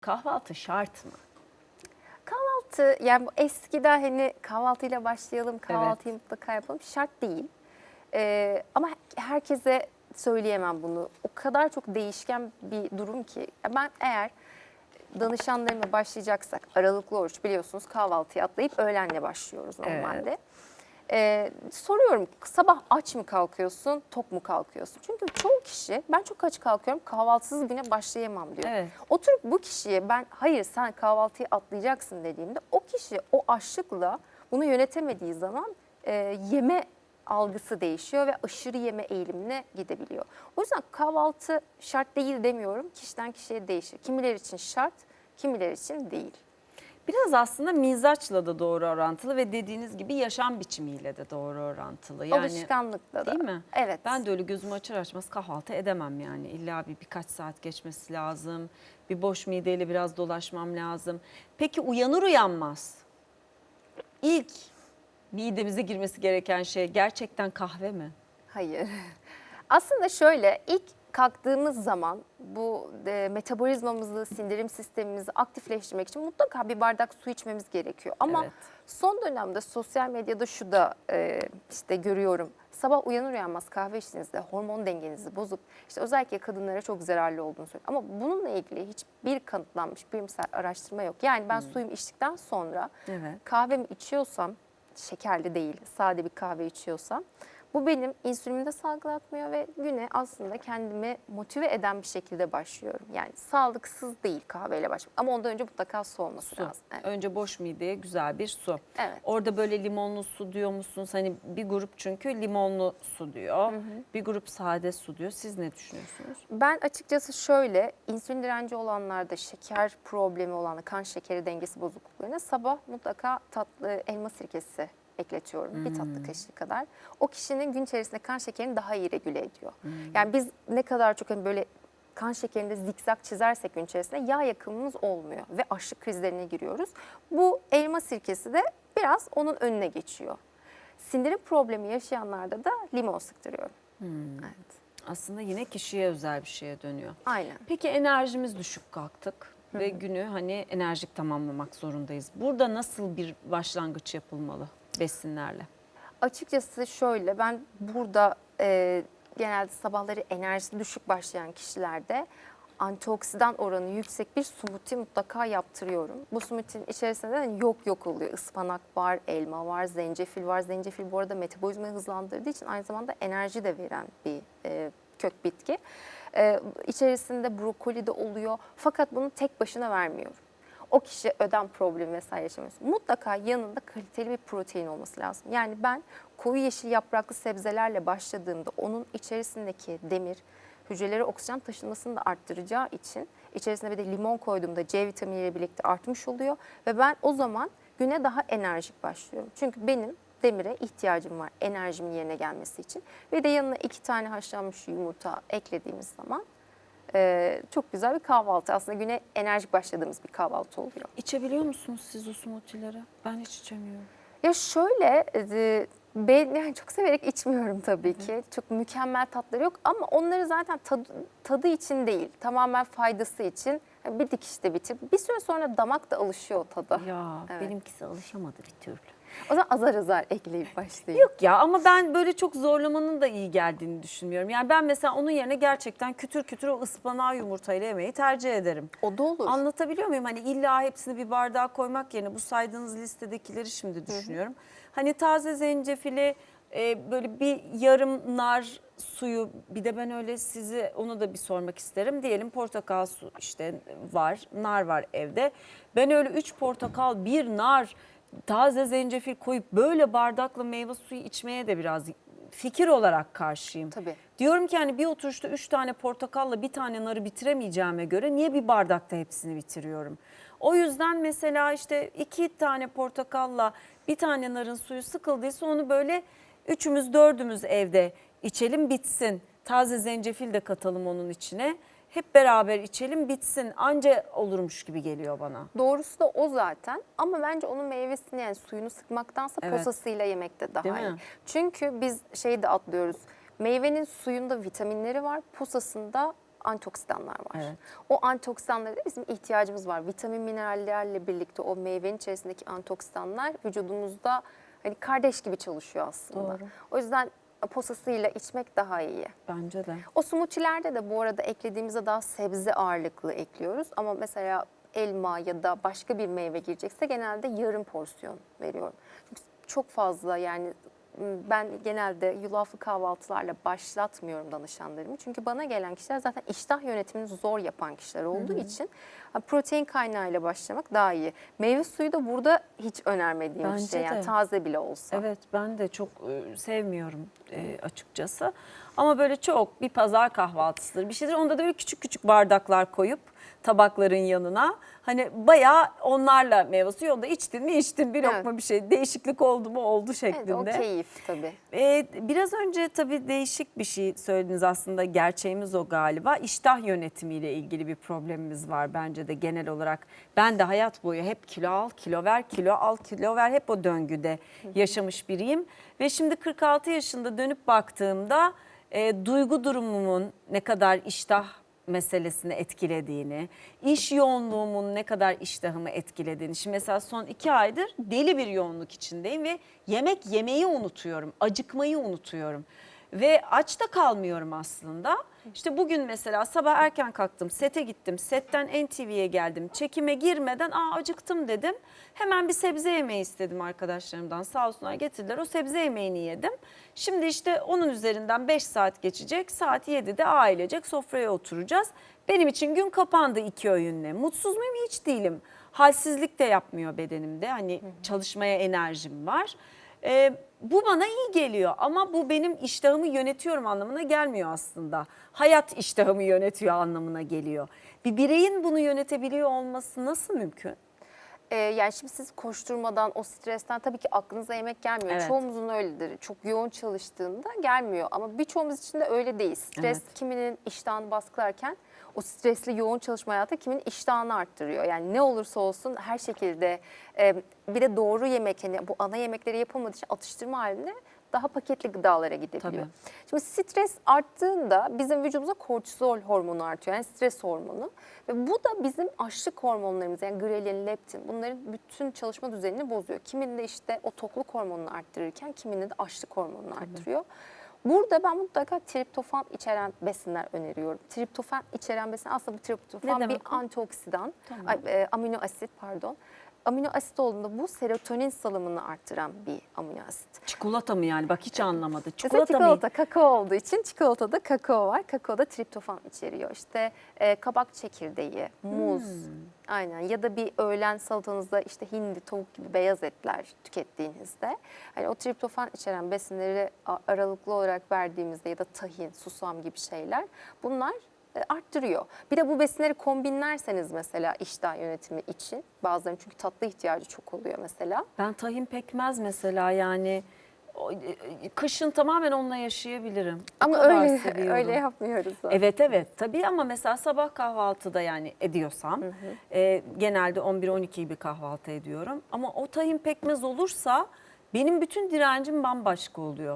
Kahvaltı şart mı? Kahvaltı yani bu eskiden hani kahvaltıyla başlayalım, kahvaltıyı mutlaka yapalım şart değil. Ee, ama herkese söyleyemem bunu. O kadar çok değişken bir durum ki ben eğer danışanlarımla başlayacaksak aralıklı oruç biliyorsunuz kahvaltıya atlayıp öğlenle başlıyoruz normalde. Ee, soruyorum sabah aç mı kalkıyorsun, tok mu kalkıyorsun? Çünkü çoğu kişi ben çok aç kalkıyorum kahvaltısız güne başlayamam diyor. Evet. Oturup bu kişiye ben hayır sen kahvaltıyı atlayacaksın dediğimde o kişi o açlıkla bunu yönetemediği zaman e, yeme algısı değişiyor ve aşırı yeme eğilimine gidebiliyor. O yüzden kahvaltı şart değil demiyorum. Kişiden kişiye değişir. Kimiler için şart, kimiler için değil. Biraz aslında mizaçla da doğru orantılı ve dediğiniz gibi yaşam biçimiyle de doğru orantılı. Yani Alışkanlıkla da. değil mi? Evet. Ben de öyle gözümü açar açmaz kahvaltı edemem yani. İlla bir birkaç saat geçmesi lazım. Bir boş mideyle biraz dolaşmam lazım. Peki uyanır uyanmaz ilk midemize girmesi gereken şey gerçekten kahve mi? Hayır. Aslında şöyle ilk kalktığımız zaman bu e, metabolizmamızı, sindirim sistemimizi aktifleştirmek için mutlaka bir bardak su içmemiz gerekiyor. Ama Evet. son dönemde sosyal medyada şu da e, işte görüyorum. Sabah uyanır uyanmaz kahve içtiğinizde hormon dengenizi bozup işte özellikle kadınlara çok zararlı olduğunu söylüyor. Ama bununla ilgili hiçbir kanıtlanmış bilimsel araştırma yok. Yani ben suyumu içtikten sonra Evet. kahvemi içiyorsam, şekerli değil, sade bir kahve içiyorsam bu benim insülinimi de salgılatmıyor ve güne aslında kendimi motive eden bir şekilde başlıyorum. Yani sağlıksız değil kahveyle başlamak ama ondan önce mutlaka su olması Su. lazım. Evet. Önce boş mideye güzel bir su. Evet. Orada böyle limonlu su diyor musunuz? Hani bir grup çünkü limonlu su diyor. Bir grup sade su diyor. Siz ne düşünüyorsunuz? Ben açıkçası şöyle insülin direnci olanlarda şeker problemi olanlar kan şekeri dengesi bozukluklarına sabah mutlaka tatlı elma sirkesi ekletiyorum. Bir tatlı kaşığı kadar. O kişinin gün içerisinde kan şekerini daha iyi regüle ediyor. Yani biz ne kadar çok hani böyle kan şekerinde zikzak çizersek gün içerisinde yağ yakımımız olmuyor ve açlık krizlerine giriyoruz. Bu elma sirkesi de biraz onun önüne geçiyor. Sindirim problemi yaşayanlarda da limon sıktırıyorum. Evet. Aslında yine kişiye özel bir şeye dönüyor. Aynen. Peki enerjimiz düşük kalktık ve günü hani enerjik tamamlamak zorundayız. Burada nasıl bir başlangıç yapılmalı besinlerle? Açıkçası şöyle ben burada e, genelde sabahları enerjisi düşük başlayan kişilerde antioksidan oranı yüksek bir smoothie mutlaka yaptırıyorum. Bu smoothie'nin içerisinde de yok yok oluyor. Ispanak var, elma var, zencefil var. Zencefil bu arada metabolizmayı hızlandırdığı için aynı zamanda enerji de veren bir e, kök bitki. E, içerisinde brokoli de oluyor fakat bunu tek başına vermiyorum o kişi ödem problemi vesaire yaşamıyor. Mutlaka yanında kaliteli bir protein olması lazım. Yani ben koyu yeşil yapraklı sebzelerle başladığımda onun içerisindeki demir hücrelere oksijen taşınmasını da arttıracağı için içerisine bir de limon koyduğumda C vitaminiyle birlikte artmış oluyor ve ben o zaman güne daha enerjik başlıyorum. Çünkü benim demire ihtiyacım var enerjimin yerine gelmesi için. Ve de yanına iki tane haşlanmış yumurta eklediğimiz zaman ee, çok güzel bir kahvaltı. Aslında güne enerjik başladığımız bir kahvaltı oluyor. İçebiliyor musunuz siz o smoothie'leri? Ben hiç içemiyorum. Ya şöyle e, ben yani çok severek içmiyorum tabii ki. Çok mükemmel tatları yok ama onları zaten tadı, tadı için değil, tamamen faydası için bir dikişte bitirip bir süre sonra damak da alışıyor o tada. Ya Evet. benimkisi alışamadı bir türlü. O zaman azar azar ekleyip başlayayım. Yok ya ama ben böyle çok zorlamanın da iyi geldiğini düşünmüyorum. Yani ben mesela onun yerine gerçekten kütür kütür o ıspanağı yumurtayla yemeyi tercih ederim. O da olur. Anlatabiliyor muyum? Hani illa hepsini bir bardağa koymak yerine bu saydığınız listedekileri şimdi düşünüyorum. Hani taze zencefili e, böyle bir yarım nar suyu bir de ben öyle sizi onu da bir sormak isterim. Diyelim portakal su işte var, nar var evde. Ben öyle üç portakal, bir nar, taze zencefil koyup böyle bardakla meyve suyu içmeye de biraz fikir olarak karşıyım. Tabii. Diyorum ki hani bir oturuşta üç tane portakalla bir tane narı bitiremeyeceğime göre niye bir bardakta hepsini bitiriyorum? O yüzden mesela işte iki tane portakalla bir tane narın suyu sıkıldıysa onu böyle üçümüz dördümüz evde içelim bitsin. Taze zencefil de katalım onun içine. Hep beraber içelim bitsin. Anca olurmuş gibi geliyor bana. Doğrusu da o zaten ama bence onun meyvesini yani suyunu sıkmaktansa Evet. posasıyla yemek de daha Değil iyi. mi? Çünkü biz şeyi de atlıyoruz. Meyvenin suyunda vitaminleri var, posasında antioksidanlar var. Evet. O antioksidanlara da bizim ihtiyacımız var. Vitamin minerallerle birlikte o meyvenin içerisindeki antioksidanlar vücudumuzda hani kardeş gibi çalışıyor aslında. O yüzden posasıyla içmek daha iyi. Bence de. O smoothie'lerde de bu arada eklediğimizde daha sebze ağırlıklı ekliyoruz. Ama mesela elma ya da başka bir meyve girecekse genelde yarım porsiyon veriyorum. Çünkü çok fazla yani ben genelde yulaflı kahvaltılarla başlatmıyorum danışanlarımı. Çünkü bana gelen kişiler zaten iştah yönetimini zor yapan kişiler olduğu için ha, protein kaynağıyla başlamak daha iyi. Meyve suyu da burada hiç önermediğim bir Bence şey. Yani de. taze bile olsa. Evet ben de çok e, sevmiyorum e, açıkçası. Ama böyle çok bir pazar kahvaltısıdır bir şeydir. Onda da böyle küçük küçük bardaklar koyup tabakların yanına. Hani bayağı onlarla meyve suyu onda içtin mi içtin bir Evet. lokma bir şey. Değişiklik oldu mu oldu Evet, şeklinde. o keyif tabii. Ee, biraz önce tabii değişik bir şey söylediniz aslında gerçeğimiz o galiba. İştah yönetimiyle ilgili bir problemimiz var bence de genel olarak. Ben de hayat boyu hep kilo al, kilo ver, kilo al, kilo ver hep o döngüde yaşamış biriyim. Ve şimdi 46 yaşında dönüp baktığımda e, duygu durumumun ne kadar iştah meselesini etkilediğini, iş yoğunluğumun ne kadar iştahımı etkilediğini. Şimdi mesela son iki aydır deli bir yoğunluk içindeyim ve yemek yemeyi unutuyorum, acıkmayı unutuyorum. Ve aç da kalmıyorum aslında. İşte bugün mesela sabah erken kalktım, sete gittim, setten NTV'ye geldim. Çekime girmeden aa acıktım dedim. Hemen bir sebze yemeği istedim arkadaşlarımdan. Sağ olsunlar getirdiler. O sebze yemeğini yedim. Şimdi işte onun üzerinden 5 saat geçecek. Saat 7'de ailecek sofraya oturacağız. Benim için gün kapandı iki öğünle. Mutsuz muyum? Hiç değilim. Halsizlik de yapmıyor bedenimde. Hani çalışmaya enerjim var. Ee, bu bana iyi geliyor ama bu benim iştahımı yönetiyorum anlamına gelmiyor aslında. Hayat iştahımı yönetiyor anlamına geliyor. Bir bireyin bunu yönetebiliyor olması nasıl mümkün? Ee, yani şimdi siz koşturmadan, o stresten tabii ki aklınıza yemek gelmiyor. Evet. Çoğumuzun öyledir. Çok yoğun çalıştığında gelmiyor. Ama birçoğumuz için de öyle değil. Stres Evet. kiminin iştahını baskılarken o stresli yoğun çalışma hayatı kimin iştahını arttırıyor. Yani ne olursa olsun her şekilde e, bir de doğru yemek hani bu ana yemekleri yapılmadığı için atıştırma halinde daha paketli gıdalara gidebiliyor. Tabii. Şimdi stres arttığında bizim vücudumuza kortizol hormonu artıyor. Yani stres hormonu. Ve bu da bizim açlık hormonlarımız yani grelin, leptin bunların bütün çalışma düzenini bozuyor. Kiminde işte o tokluk hormonunu arttırırken kiminde de açlık hormonunu arttırıyor. Burada ben mutlaka triptofan içeren besinler öneriyorum. Triptofan içeren besin aslında bu triptofan bir antioksidan, Tamam. ay, e, amino asit pardon. Amino asit olduğunda bu serotonin salımını arttıran bir amino asit. Çikolata mı yani? Bak hiç anlamadı. Mesela Çikolata, çikolata, mı? kakao olduğu için çikolatada kakao var. Kakaoda triptofan içeriyor. İşte e, kabak çekirdeği, muz. Hmm. Aynen ya da bir öğlen salatanızda işte hindi, tavuk gibi beyaz etler tükettiğinizde hani o triptofan içeren besinleri aralıklı olarak verdiğimizde ya da tahin, susam gibi şeyler bunlar arttırıyor. Bir de bu besinleri kombinlerseniz mesela iştah yönetimi için bazılarının çünkü tatlı ihtiyacı çok oluyor mesela. Ben tahin pekmez mesela yani o, e, kışın tamamen onunla yaşayabilirim. Ama öyle seviyorum. öyle yapmıyoruz. zaten. Evet evet tabii ama mesela sabah kahvaltıda yani ediyorsam e, genelde 11-12 gibi kahvaltı ediyorum. Ama o tahin pekmez olursa benim bütün direncim bambaşka oluyor.